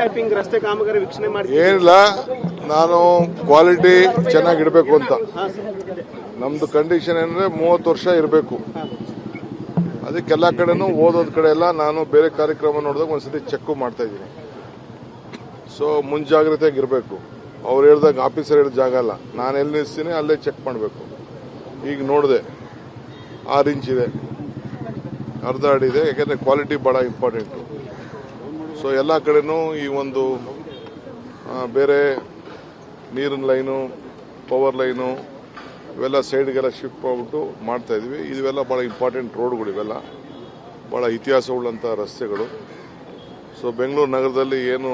Tapping ರಸ್ತೆ ಕಾಮಗಾರಿ ವೀಕ್ಷಣೆ ಮಾಡಿ ಏನಿಲ್ಲ ನಾನು ಕ್ವಾಲಿಟಿ ಚೆನ್ನಾಗಿಡಬೇಕು ಅಂತ. ನಮ್ದು ಕಂಡೀಷನ್ ಏನಂದ್ರೆ ಮೂವತ್ತು ವರ್ಷ ಇರಬೇಕು. ಅದಕ್ಕೆಲ್ಲ ಕಡೆನೂ ಓದೋದ್ ಕಡೆ ಎಲ್ಲ ನಾನು ಬೇರೆ ಕಾರ್ಯಕ್ರಮ ನೋಡಿದಾಗ ಒಂದ್ಸತಿ ಚೆಕ್ ಮಾಡ್ತಾ ಇದ್ದೀನಿ. ಸೊ ಮುಂಜಾಗ್ರತೆಯಾಗಿ ಇರಬೇಕು. ಅವ್ರು ಹೇಳ್ದಾಗ ಆಫೀಸರ್ ಹೇಳಿದ ಜಾಗ ಅಲ್ಲ. ನಾನು ಎಲ್ಲಿ ನಿಲ್ಸ್ತೀನಿ ಅಲ್ಲೇ ಚೆಕ್ ಮಾಡಬೇಕು. ಈಗ ನೋಡಿದೆ ಆರು ಇಂಚ್ ಇದೆ. ಅರ್ಧ ಅಡಿ ಇದೆ ಯಾಕೆಂದರೆ ಕ್ವಾಲಿಟಿ ಭಾಳ ಇಂಪಾರ್ಟೆಂಟು ಸೊ ಎಲ್ಲ ಕಡೆನೂ ಈ ಒಂದು ಬೇರೆ ನೀರಿನ ಲೈನು ಪವರ್ ಲೈನು, ಇವೆಲ್ಲ ಸೈಡ್ಗೆಲ್ಲ ಶಿಫ್ಟ್ ಮಾಡ್ಬಿಟ್ಟು ಮಾಡ್ತಾ ಇದೀವಿ ಇವೆಲ್ಲ ಭಾಳ ಇಂಪಾರ್ಟೆಂಟ್ ರೋಡ್ಗಳು ಇವೆಲ್ಲ. ಭಾಳ ಇತಿಹಾಸವುಳ್ಳಂಥ ರಸ್ತೆಗಳು. ಸೊ ಬೆಂಗಳೂರು ನಗರದಲ್ಲಿ ಏನು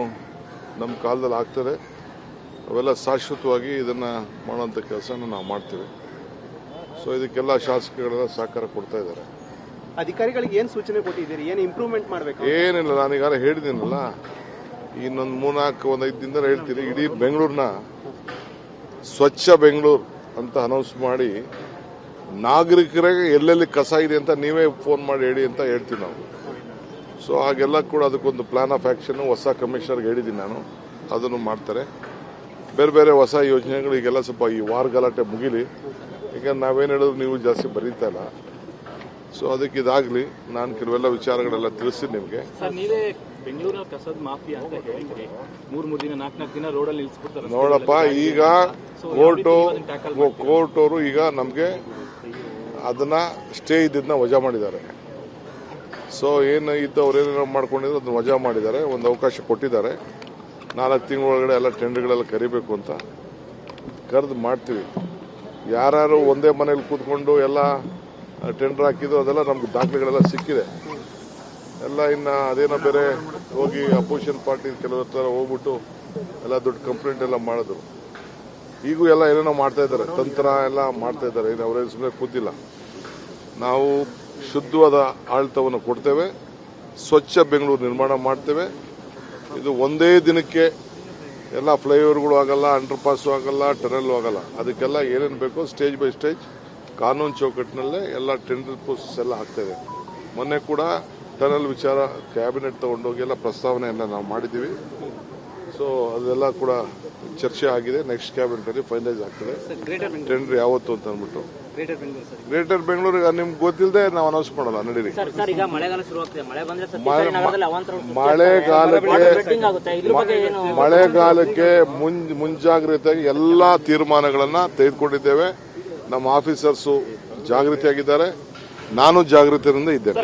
ನಮ್ಮ ಕಾಲದಲ್ಲಿ ಆಗ್ತದೆ, ಅವೆಲ್ಲ ಶಾಶ್ವತವಾಗಿ ಇದನ್ನು ಮಾಡೋಂಥ ಕೆಲಸನ ನಾವು ಮಾಡ್ತೀವಿ. ಸೊ ಇದಕ್ಕೆಲ್ಲ ಶಾಸಕಗಳೆಲ್ಲ ಸಹಕಾರ ಕೊಡ್ತಾ ಇದ್ದಾರೆ. ಅಧಿಕಾರಿಗಳಿಗೆ ಏನ್ ಸೂಚನೆ ಕೊಟ್ಟಿದ್ದೀರಿ? ಏನು ಇಂಪ್ರೂವ್ಮೆಂಟ್ ಮಾಡ್ಬೇಕು? ಏನಿಲ್ಲ, ನಾನೀಗಾರ ಹೇಳಿದ್ದೀನಲ್ಲ. ಇನ್ನೊಂದು ಮೂರ್ನಾಲ್ಕು, ಒಂದು ಐದು ದಿನದಲ್ಲಿ ಹೇಳ್ತೀನಿ. ಇಡೀ ಬೆಂಗಳೂರನ್ನ ಸ್ವಚ್ಛ ಬೆಂಗಳೂರು ಅಂತ ಅನೌನ್ಸ್ ಮಾಡಿ ನಾಗರಿಕರಿಗೆ ಎಲ್ಲೆಲ್ಲಿ ಕಸ ಇದೆ ಅಂತ ನೀವೇ ಫೋನ್ ಮಾಡಿ ಹೇಳಿ ಅಂತ ಹೇಳ್ತೀವಿ ನಾವು. ಸೊ ಹಾಗೆಲ್ಲ ಕೂಡ ಅದಕ್ಕೊಂದು ಪ್ಲಾನ್ ಆಫ್ ಆಕ್ಷನ್ ಹೊಸ ಕಮಿಷನರ್ಗೆ ಹೇಳಿದ್ದೀನಿ ನಾನು. ಅದನ್ನು ಮಾಡ್ತಾರೆ. ಬೇರೆ ಬೇರೆ ಹೊಸ ಯೋಜನೆಗಳು, ಈಗೆಲ್ಲ ಸ್ವಲ್ಪ ಈ ವಾರ ಗಲಾಟೆ ಮುಗಿಲಿ. ಈಗ ನಾವೇನು ಹೇಳಿದ್ರು ನೀವು ಜಾಸ್ತಿ ಬರೀತಾ ಇಲ್ಲ. ಸೊ ಅದಕ್ಕೆ ಇದಾಗ್ಲಿ ನಾನು ಕೆಲವೆಲ್ಲ ವಿಚಾರಗಳೆಲ್ಲ ತಿಳಿಸಿ ನಿಮಗೆ. ಸರ್ ನೀವೇ ಬೆಂಗಳೂರಲ್ಲಿ ಕಸದ ಮಾಫಿಯಾ ಅಂತ ಹೇಳಿದ್ರಿ ಮೂರ್ ಮೂರ್ ದಿನ ನಾಲ್ಕು ನಾಲ್ಕು ದಿನ ರೋಡಲ್ಲಿ ನಿಲ್ಸ್ಬಿಡ್ತಾರೆ ನೋಡಪ್ಪ ಈಗ ಕೋರ್ಟು ಕೋರ್ಟ್ ಅವರು ಈಗ ನಮಗೆ ಅದನ್ನ ಸ್ಟೇ ಇದ್ದಿದ್ದನ್ನ ವಜಾ ಮಾಡಿದ್ದಾರೆ. ಸೊ ಏನು ಇದ್ದು ಅವ್ರೇನೇನೋ ಮಾಡ್ಕೊಂಡಿದ್ರು ಅದನ್ನ ವಜಾ ಮಾಡಿದ್ದಾರೆ. ಒಂದು ಅವಕಾಶ ಕೊಟ್ಟಿದ್ದಾರೆ. ನಾಲ್ಕು ತಿಂಗಳೊಳಗಡೆ ಎಲ್ಲ ಟೆಂಡರ್ಗಳೆಲ್ಲ ಕರಿಬೇಕು ಅಂತ ಕರೆದು ಮಾಡ್ತೀವಿ. ಯಾರ್ಯಾರು ಒಂದೇ ಮನೇಲಿ ಕೂತ್ಕೊಂಡು ಎಲ್ಲ ಟೆಂಡರ್ ಹಾಕಿದ್ದು, ಅದೆಲ್ಲ ನಮ್ಗೆ ದಾಖಲೆಗಳೆಲ್ಲ ಸಿಕ್ಕಿದೆ. ಎಲ್ಲ ಇನ್ನ ಅದೇನೋ ಬೇರೆ ಹೋಗಿ ಅಪೋಸಿಷನ್ ಪಾರ್ಟಿ ಕೆಲವ್ರ ಹತ್ರ ಹೋಗ್ಬಿಟ್ಟು ಎಲ್ಲ ದೊಡ್ಡ ಕಂಪ್ಲೇಂಟ್ ಎಲ್ಲ ಮಾಡಿದ್ರು. ಈಗೂ ಎಲ್ಲ ಏನೇನೋ ಮಾಡ್ತಾ ಇದ್ದಾರೆ, ತಂತ್ರ ಎಲ್ಲ ಮಾಡ್ತಾ ಇದ್ದಾರೆ. ಏನು ಅವರೇನು ಸುಮ್ಮನೆ ಕೂತಿಲ್ಲ. ನಾವು ಶುದ್ಧವಾದ ಆಡಳಿತವನ್ನು ಕೊಡ್ತೇವೆ, ಸ್ವಚ್ಛ ಬೆಂಗಳೂರು ನಿರ್ಮಾಣ ಮಾಡ್ತೇವೆ. ಇದು ಒಂದೇ ದಿನಕ್ಕೆ ಎಲ್ಲ ಫ್ಲೈಓವರ್ಗಳು ಆಗಲ್ಲ ಅಂಡರ್ ಪಾಸು ಆಗಲ್ಲ ಟನಲ್ ಆಗಲ್ಲ. ಅದಕ್ಕೆಲ್ಲ ಏನೇನು ಬೇಕೋ ಸ್ಟೇಜ್ ಬೈ ಸ್ಟೇಜ್ ಕಾನೂನು ಚೌಕಟ್ಟಿನಲ್ಲೇ ಎಲ್ಲ ಟೆಂಡರ್ ಪ್ರೋಸೆಸ್ ಎಲ್ಲ ಹಾಕ್ತೇವೆ ಮೊನ್ನೆ ಕೂಡ ಟನಲ್ ವಿಚಾರ ಕ್ಯಾಬಿನೆಟ್ ತಗೊಂಡೋಗಿ ಎಲ್ಲ ಪ್ರಸ್ತಾವನೆಯನ್ನ ನಾವು ಮಾಡಿದ್ದೀವಿ. ಸೊ ಅದೆಲ್ಲ ಕೂಡ ಚರ್ಚೆ ಆಗಿದೆ. ನೆಕ್ಸ್ಟ್ ಕ್ಯಾಬಿನೆಟ್ ಅಲ್ಲಿ ಫೈನಲೈಸ್ ಆಗ್ತದೆ. ಟೆಂಡರ್ ಯಾವತ್ತು ಅಂತ ಅಂದ್ಬಿಟ್ಟು. ಗ್ರೇಟರ್ ಬೆಂಗಳೂರಿಗೆ ನಿಮ್ಗೆ ಗೊತ್ತಿಲ್ಲದೆ ನಾವು ಅನೌನ್ಸ್ ಮಾಡಲ್ಲ ನಡೀರಿ. ಮಳೆಗಾಲಕ್ಕೆ ಮಳೆಗಾಲಕ್ಕೆ ಮುಂಜಾಗ್ರತೆಯಾಗಿ ಎಲ್ಲಾ ತೀರ್ಮಾನಗಳನ್ನ ತೆಗೆದುಕೊಂಡಿದ್ದೇವೆ. ನಮ್ಮ ಆಫೀಸರ್ಸು ಜಾಗೃತಿಯಾಗಿದ್ದಾರೆ. ನಾನು ಜಾಗೃತಿಯಿಂದ ಇದ್ದೇನೆ.